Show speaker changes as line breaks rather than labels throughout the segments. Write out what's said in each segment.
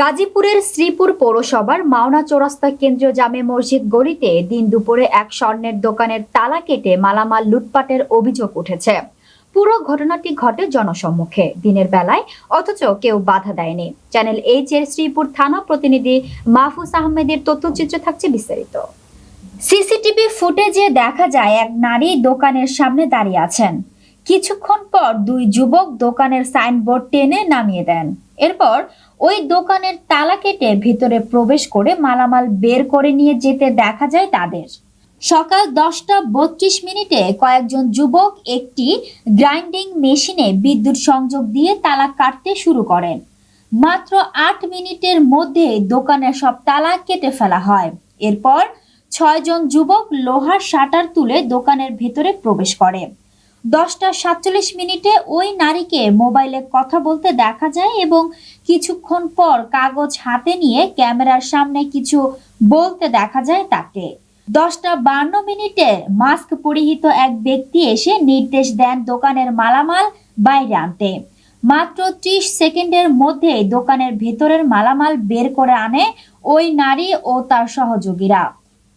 গাজীপুরের শ্রীপুর পৌরসভার মাওনা চৌরাস্তা কেন্দ্রীয় জামে মসজিদ গলিতে দিন দুপুরে এক স্বর্ণের দোকানের তালা কেটে মালামাল লুটপাটের অভিযোগ উঠেছে। পুরো ঘটনাটি ঘটে জনসম্মুখে। দিনের বেলায় অথচ কেউ বাধা দেয়নি। চ্যানেল এইচ এর শ্রীপুর থানা প্রতিনিধি মাহফুজ আহমেদের তথ্যচিত্র থাকছে বিস্তারিত। সিসিটিভি ফুটেজে দেখা যায়, এক নারী দোকানের সামনে দাঁড়িয়ে আছেন। কিছুক্ষণ পর দুই যুবক দোকানের সাইনবোর্ড টেনে নামিয়ে দেন। এরপর ওই দোকানের তালা কেটে ভিতরে প্রবেশ করে মালামাল বের করে নিয়ে যেতে দেখা যায় তাদের। সকাল দশটা বত্রিশ মিনিটে কয়েকজন যুবক একটি গ্রাইন্ডিং মেশিনে বিদ্যুৎ সংযোগ দিয়ে তালা কাটতে শুরু করেন। মাত্র আট মিনিটের মধ্যে দোকানের সব তালা কেটে ফেলা হয়। এরপর ছয়জন যুবক লোহার শাটার তুলে দোকানের ভেতরে প্রবেশ করে। দশটা সাতচল্লিশ মিনিটে ওই নারীকে মোবাইলে কথা বলতে দেখা যায় এবং কিছুক্ষণ পর কাগজ হাতে নিয়ে ক্যামেরার সামনে কিছু বলতে দেখা যায় তাকে। দশটা বান্ন মিনিটে মাস্ক পরিহিত এক ব্যক্তি এসে নির্দেশ দেন দোকানের মালামাল বাইরে আনতে। মাত্র ত্রিশ সেকেন্ডের মধ্যে দোকানের ভেতরের মালামাল বের করে আনে ওই নারী ও তার সহযোগীরা।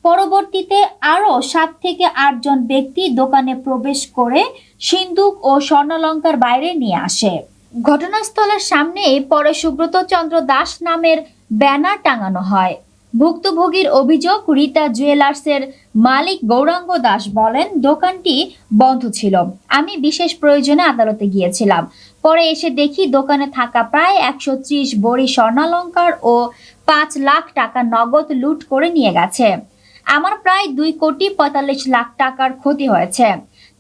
পরবর্তীতে আরও সাত থেকে আটজন ব্যক্তি দোকানে প্রবেশ করে সিন্দুক ও স্বর্ণলঙ্কার বাইরে নিয়ে আসে। ঘটনাস্থলের সামনে পরে সুব্রত চন্দ্র দাস নামের ব্যানার টাঙানো হয়। ভুক্তভোগীর অভিযোগ, রীতা জুয়েলার্সের মালিক গৌরাঙ্গ দাস বলেন, দোকানটি বন্ধ ছিল। আমি বিশেষ প্রয়োজনে আদালতে গিয়েছিলাম। পরে এসে দেখি দোকানে থাকা প্রায় একশো ত্রিশ বড়ি স্বর্ণালঙ্কার ও পাঁচ লাখ টাকা নগদ লুট করে নিয়ে গেছে। আমার প্রায় দুই কোটি পঁয়তাল্লিশ লাখ টাকার ক্ষতি হয়েছে।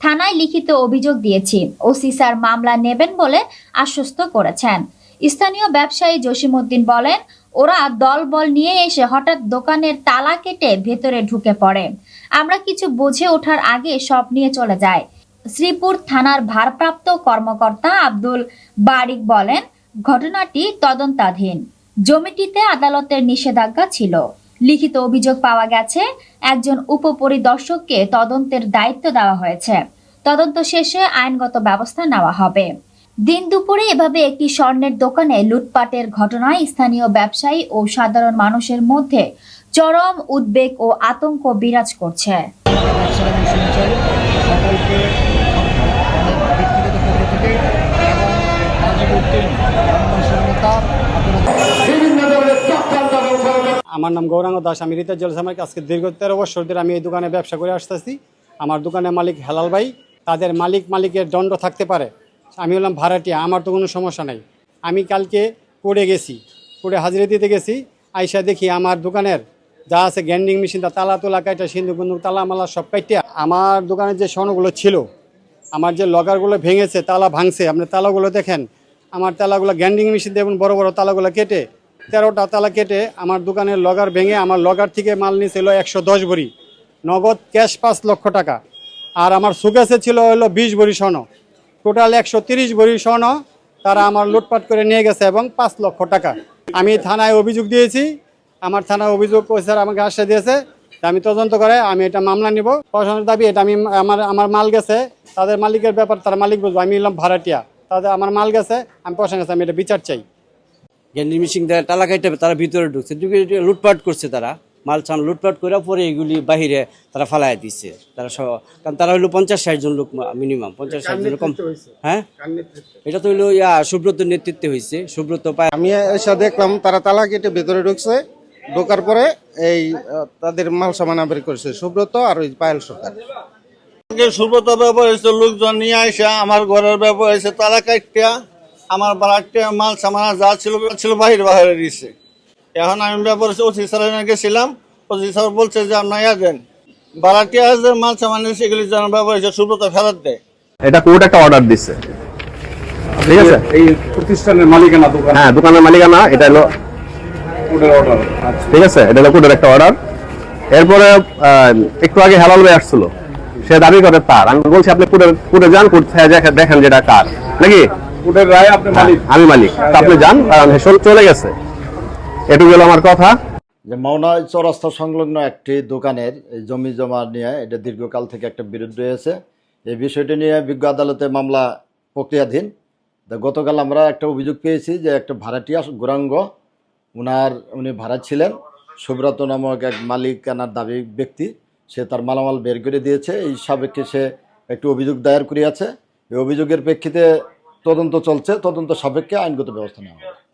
থানায় লিখিত অভিযোগ দিয়েছি। ওসি স্যার মামলা নেবেন বলে আশ্বস্ত করেছেন। স্থানীয় ব্যবসায়ী জসিমউদ্দিন বলেন, ওরা দলবল নিয়ে এসে হঠাৎ দোকানের তালা কেটে ভেতরে ঢুকে পড়ে। আমরা কিছু বুঝে ওঠার আগে সব নিয়ে চলে যায় শ্রীপুর থানার ভারপ্রাপ্ত কর্মকর্তা আব্দুল বারিক বলেন, ঘটনাটি তদন্তাধীন। জমিটিতে আদালতের নিষেধাজ্ঞা ছিল। লিখিত অভিযোগ পাওয়া গেছে, একজন উপপরিদর্শককে তদন্তের দায়িত্ব দেওয়া হয়েছে। তদন্ত শেষে আইনগত ব্যবস্থা নেওয়া হবে। দিন দুপুরে এভাবে একটি স্বর্ণের দোকানে লুটপাটের ঘটনায় স্থানীয় ব্যবসায়ী ও সাধারণ মানুষের মধ্যে চরম উদ্বেগ ও আতঙ্ক বিরাজ করছে।
আমার নাম গৌরাঙ্গ দাস, আমি রিতা জলসামাকে আজকে দীর্ঘ তেরো বছর ধরে আমি এই দোকানে ব্যবসা করে আসতেছি। আমার দোকানের মালিক হেলাল ভাই, তাদের মালিক মালিকের দণ্ড থাকতে পারে। আমি হলাম ভাড়াটিয়া, আমার তো কোনো সমস্যা নাই। আমি কালকে পড়ে গেছি পড়ে হাজিরা দিতে গেছি, আইসা দেখি আমার দোকানের যা আছে গ্যান্ডিং মেশিন, তা তালা তোলা, কাইটা, সিন্ধু বন্ধু তালা মালা সব কাইটে। আমার দোকানের যে স্বর্ণগুলো ছিল, আমার যে লগারগুলো ভেঙেছে, তালা ভাঙছে, আপনি তালাগুলো দেখেন, আমার তালাগুলো গ্যান্ডিং মেশিন এবং বড় বড় তালাগুলো কেটে তেরোটা তালা কেটে আমার দোকানের লগার ভেঙে আমার লগার থেকে মাল নিয়েছিল একশো দশ ভরি। নগদ ক্যাশ পাঁচ লক্ষ টাকা। আর আমার সুকেসে ছিল হলো বিশ ভরি স্বর্ণ। টোটাল একশো তিরিশ ভরি স্বর্ণ তারা আমার লুটপাট করে নিয়ে গেছে এবং পাঁচ লক্ষ টাকা। আমি থানায় অভিযোগ দিয়েছি। আমার থানায় অভিযোগ স্যার আমাকে আশ্বাস দিয়েছে। আমি তদন্ত করে আমি এটা মামলা নিব। প্রশাসনের দাবি এটা আমি আমার আমার মাল গেছে। তাদের মালিকের ব্যাপার তার মালিক বুঝব আমি এলাম ভাড়াটিয়া। তাদের, আমার মাল গেছে। আমি প্রশাসনের কাছে আমি এটা বিচার চাই।
গ্যান্ডি মিশিং দেয় তালা কাইটে তারা ভিতরে ঢুকছে। ঢুকে লুটপাট করছে তারা মাল ছান লুটপাট করে পরে এগুলি বাহিরে তারা ফালাই দিচ্ছে তারা সব কারণ তারা হইল পঞ্চাশ ষাট জন লোক মিনিমাম পঞ্চাশ ষাট জন কম। হ্যাঁ? এটা তো হইল ইয়া সুব্রত নেতৃত্বে হয়েছে সুব্রত পায়
আমি এসে দেখলাম তারা তালা কেটে ভেতরে ঢুকছে। ঢোকার পরে এই তাদের মাল সামান বের করেছে। সুব্রত আর ওই পায়েল সরকার।
সুব্রত ব্যবহার হয়েছে লোকজন নিয়ে আসে আমার ঘরের ব্যবহার হয়েছে তালা কাটিয়া আমার বাড়াটিয়া মাল সামানা যা ছিল ছিল বাহির বাহিরে দিচ্ছে এখন আমি হচ্ছে ওসি স্যারের গেছিলাম। ওসি স্যার বলছে যে আপনার ইয়া দেন। বাড়াটিয়া যে মাল সামান সেগুলি যেন ব্যবহার হয়েছে সুব্রত ফেরত দেয়।
এটা কোর্ট একটা অর্ডার দিচ্ছে ঠিক আছে?
এই প্রতিষ্ঠানের মালিকানা দোকান।
হ্যাঁ দোকানের মালিকানা এটা হলো
কোর্টের অর্ডার
ঠিক আছে? এটা হলো কোর্টের একটা অর্ডার এরপরে আহ, একটু আগে হেলাল ভাই আসছিল। সে দাবি করে তার। আমি বলছি আপনি কোর্টে কোর্টে যান কোর্ট দেখে- দেখেন যেটা কার। নাকি?
কোর্টের রায় আপনি
হ্যাঁ,
মালিক।
আমি মালিক। আপনি যান কারণ হেসল চলে গেছে। এটুকু হলো আমার কথা।
যে মাওনা চৌরাস্তা সংলগ্ন একটি দোকানের এই জমি জমা নিয়ে এটা দীর্ঘকাল থেকে একটা বিরোধ রয়েছে। এই বিষয়টি নিয়ে বিজ্ঞ আদালতে মামলা প্রক্রিয়াধীন। তা গতকাল আমরা একটা অভিযোগ পেয়েছি যে একটা ভাড়াটিয়া গোরাঙ্গ উনার উনি ভাড়া ছিলেন। সুব্রত নামক এক মালিকানার দাবি ব্যক্তি সে তার মালামাল বের করে দিয়েছে। এই সাপেক্ষে সে একটি অভিযোগ দায়ের করিয়াছে। এই অভিযোগের প্রেক্ষিতে তদন্ত চলছে তদন্ত সাপেক্ষে আইনগত ব্যবস্থা নেওয়া হবে।